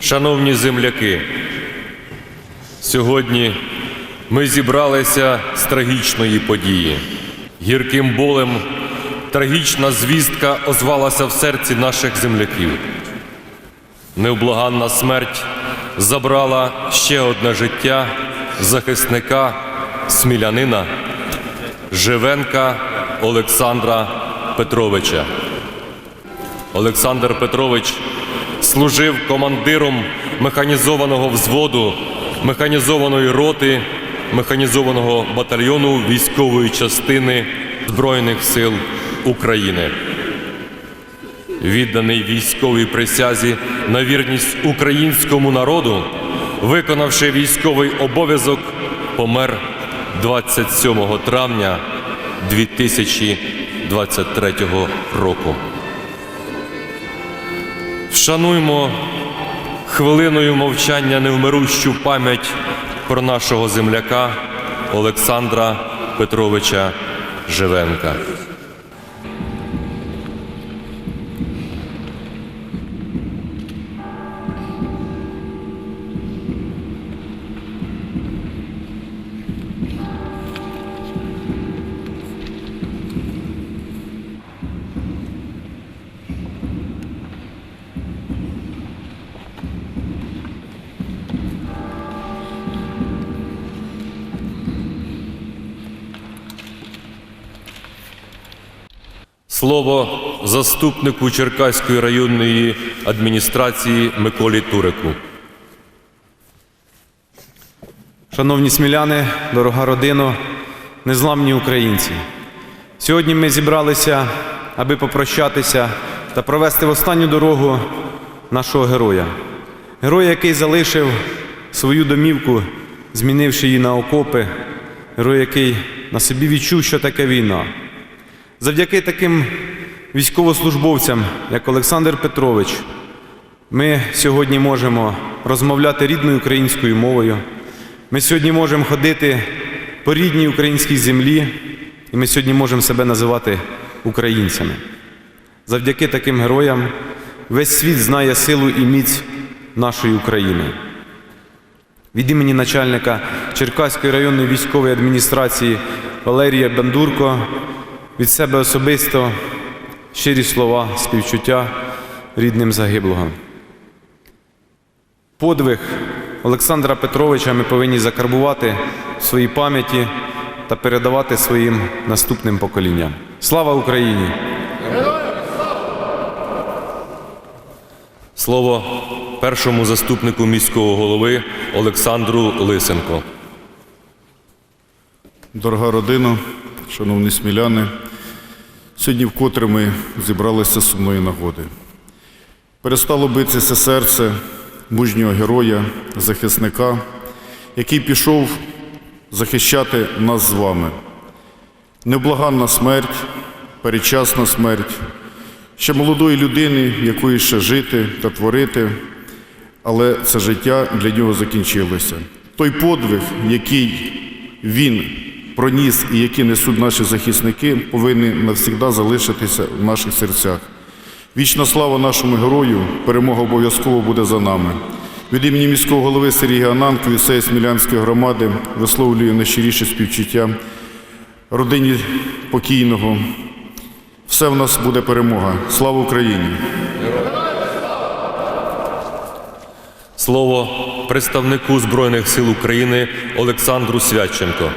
Шановні земляки, сьогодні ми зібралися з трагічної події. Гірким болем трагічна звістка озвалася в серці наших земляків. Невблаганна смерть забрала ще одне життя захисника, смілянина, Живенка Олександра Петровича. Олександр Петрович служив командиром механізованого взводу, механізованої роти, механізованого батальйону військової частини Збройних сил України. Відданий військовій присязі на вірність українському народу, виконавши військовий обов'язок, помер 27 травня 2023 року. Вшануймо хвилиною мовчання невмирущу пам'ять про нашого земляка Олександра Петровича Живенка. Слово заступнику Черкаської районної адміністрації Миколі Турику. Шановні сміляни, дорога родино, незламні українці. Сьогодні ми зібралися, аби попрощатися та провести в останню дорогу нашого героя. Героя, який залишив свою домівку, змінивши її на окопи, герой, який на собі відчув, що таке війна. Завдяки таким військовослужбовцям, як Олександр Петрович, ми сьогодні можемо розмовляти рідною українською мовою. Ми сьогодні можемо ходити по рідній українській землі, і ми сьогодні можемо себе називати українцями. Завдяки таким героям весь світ знає силу і міць нашої України. Від імені начальника Черкаської районної військової адміністрації Валерія Бандурко від себе особисто щирі слова співчуття рідним загиблого. Подвиг Олександра Петровича ми повинні закарбувати в своїй пам'яті та передавати своїм наступним поколінням. Слава Україні! Слово першому заступнику міського голови Олександру Лисенко. Дорога родина, шановні сміляни, сьогодні вкотре ми зібралися з сумної нагоди. Перестало битися серце мужнього героя, захисника, який пішов захищати нас з вами. Невблаганна смерть, передчасна смерть, ще молодої людини, якої ще жити та творити, але це життя для нього закінчилося. Той подвиг, який він проніс і який несуть наші захисники, повинні навсігда залишитися в наших серцях. Вічна слава нашому герою, перемога обов'язково буде за нами. Від імені міського голови Сергія Ананко, від всієї Смілянської громади висловлюю найщиріше співчуття родині покійного. Все в нас буде перемога. Слава Україні! Слово представнику Збройних сил України Олександру Свяченко.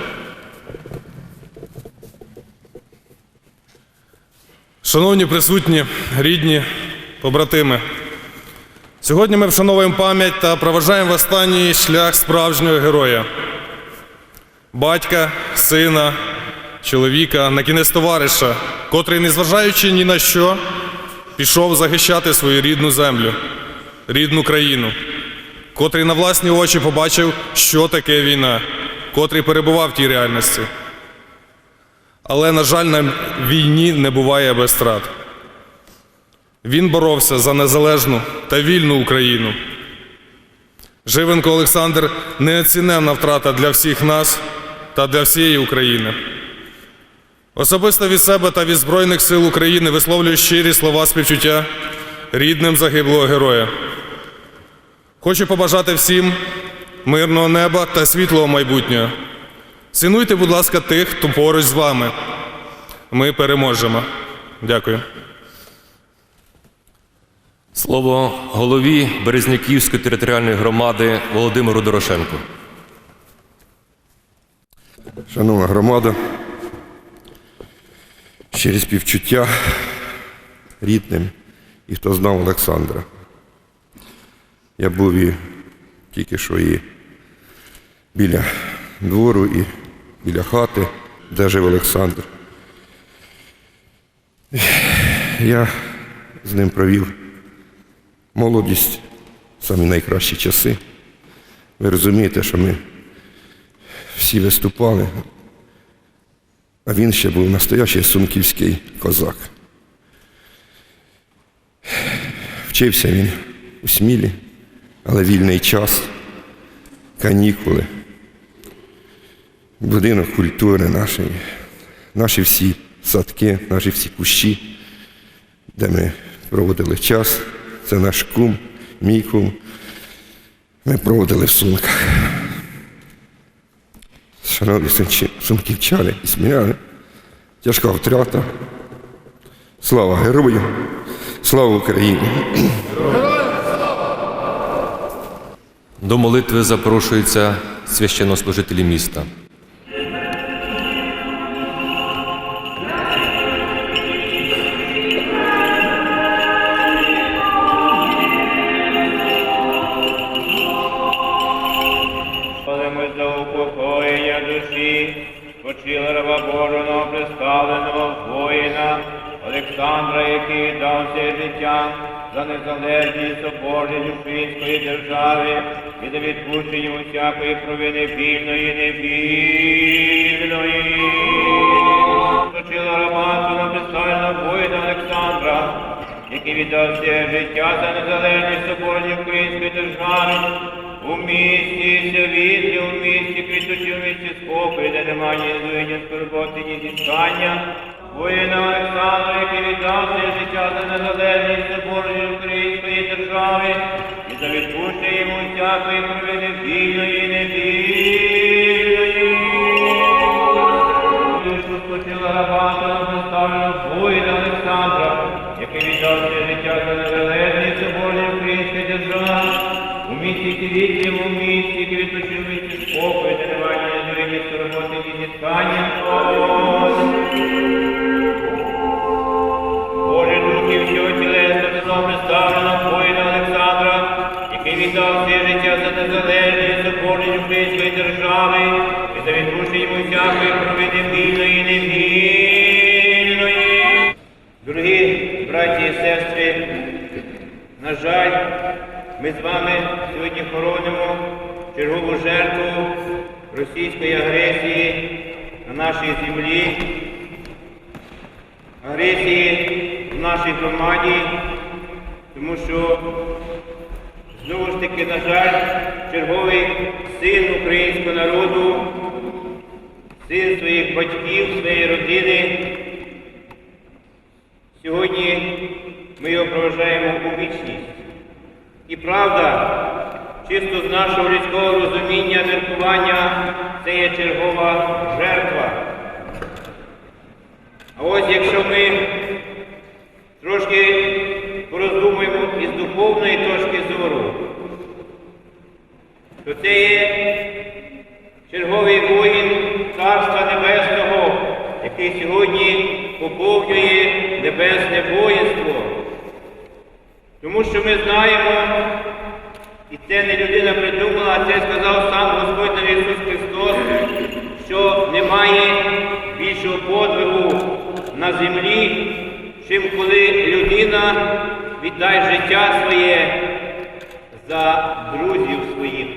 Шановні присутні, рідні, побратими, сьогодні ми вшановуємо пам'ять та проважаємо в останній шлях справжнього героя, батька, сина, чоловіка, на кінець товариша, котрий, незважаючи ні на що, пішов захищати свою рідну землю, рідну країну, котрий на власні очі побачив, що таке війна, котрий перебував в тій реальності. Але, на жаль, на війні не буває без страт. Він боровся за незалежну та вільну Україну. Живенко Олександр неоціненна втрата для всіх нас та для всієї України. Особисто від себе та від Збройних сил України висловлюю щирі слова співчуття рідним загиблого героя. Хочу побажати всім мирного неба та світлого майбутнього. Цінуйте, будь ласка, тих, хто поруч з вами. Ми переможемо. Дякую. Слово голові Березняківської територіальної громади Володимиру Дорошенку. Шановна громада, щирі співчуття рідним і хто знав Олександра. Я був і тільки що і біля двору, і біля хати, де жив Олександр. Я з ним провів молодість, самі найкращі часи. Ви розумієте, що ми всі виступали, а він ще був настоящий сумківський козак. Вчився він у Смілі, але вільний час, канікули, будинок культури нашої, наші всі садки, наші всі кущі, де ми проводили час. Це наш кум, мій кум. Ми проводили в сумках. Шановні сумківчани і сміяни, тяжка втрата. Слава герою, слава Україні! До молитви запрошуються священнослужителі міста. Незалежність соборність української держави і за відпущення усякої провини вільної невільної. Спочила раба цього представленого воїна Олександра, який віддався життя за незалежність соборність української держави. У місті світлі, у місті квітучі, у місті спокій, де немає ні зуєння, скорботи, ні зіскання. Воїна Олександра, який віддав своє життя за незалежність Божої української держави і за відпущення йому всякої провини вільної і невільної. Душу спочила рабата поставлено воїна Олександра, який віддав своє життя за незалежність Божої української держави. У місті квітів, у місті квітучі, у місті спокою, де немає ні зрівні роботи, всього тілеса, вино представлено воїна Олександра, який віддав своє життя за незалежність соборність української держави і за відпущення йому всякої провини вільної і невільної. Дорогі браті і сестри, на жаль, ми з вами сьогодні хоронимо чергову жертву російської агресії на нашій землі, агресії нашій громаді, тому що знову ж таки, на жаль, черговий син українського народу, син своїх батьків, своєї родини. Сьогодні ми його проважаємо у вічність. І правда, чисто з нашого людського розуміння, міркування, це є чергова жертва. А ось якщо ми трошки пороздумуємо із духовної точки зору, то це є черговий воїн Царства Небесного, який сьогодні поповнює небесне воїнство. Тому що ми знаємо, і це не людина придумала, а це сказав сам Господь наш Ісус Христос, що немає більшого подвигу на землі, чим коли віддає життя своє за друзів своїх.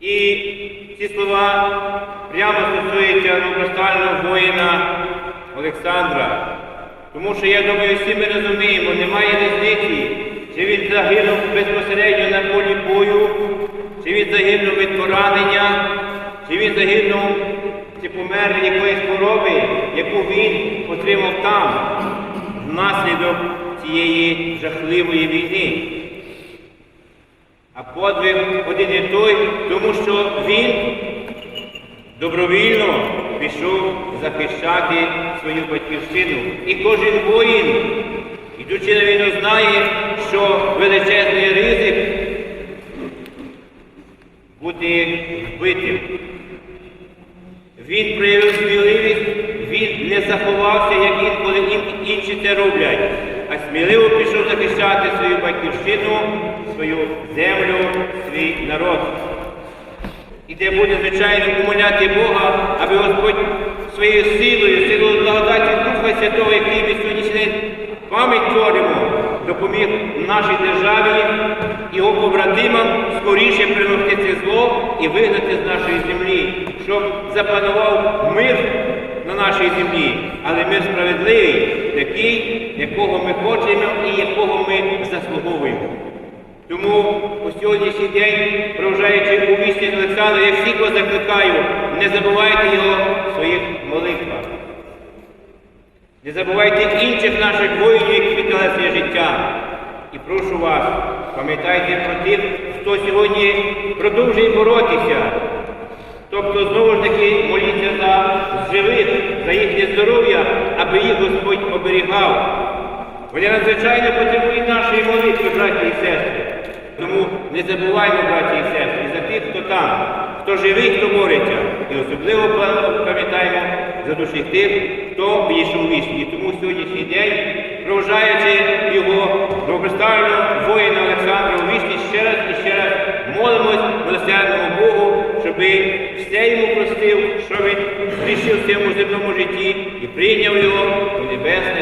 І ці слова прямо стосуються новопростального воїна Олександра. Тому що я думаю, всі ми розуміємо, немає різниці, чи він загинув безпосередньо на полі бою, чи він загинув від поранення, чи він загинув, чи помер від якоїсь хвороби, яку він отримав там, внаслідок цієї жахливої війни. А подвиг один і той, тому що він добровільно пішов захищати свою батьківщину. І кожен воїн, ідучи на війну, знає, що величезний ризик бути вбитим. Він проявив сміливість, він не заховався, як інколи ін- інші це роблять, сміливо пішов захищати свою батьківщину, свою землю, свій народ. І де буде, звичайно, умоляти Бога, аби Господь своєю силою, силою благодаті Духа Святого, який ми сьогоднішній пам'ять творимо, допоміг нашій державі, його побратимам скоріше перемогти це зло і вигнати з нашої землі, щоб запанував мир на нашій землі, але мир справедливий, такий, якого ми хочемо і якого ми заслуговуємо. Тому у сьогоднішній день, проважаючи у місті Олександра, я всіх вас закликаю, не забувайте його в своїх молитвах. Не забувайте інших наших воїнів, які віддали своє життя. І прошу вас, пам'ятайте про тих, хто сьогодні продовжує боротися. Тобто, знову ж таки, моліться за живих, за їхнє здоров'я, аби їх Господь оберігав. Вони надзвичайно потребують нашої молитви, браті і сестри. Тому не забуваймо, браті і сестри, за тих, хто там, хто живий, хто бореться. І особливо пам'ятаємо за душі тих, хто вийшов у вічні. Тому сьогоднішній день, проважаючи його новоприставленого воїна Олександра у місті, ще раз і ще раз молимось милосердному Богу, щоб все йому простив, що він зрішив в цьому земному житті і прийняв його у. Амінь.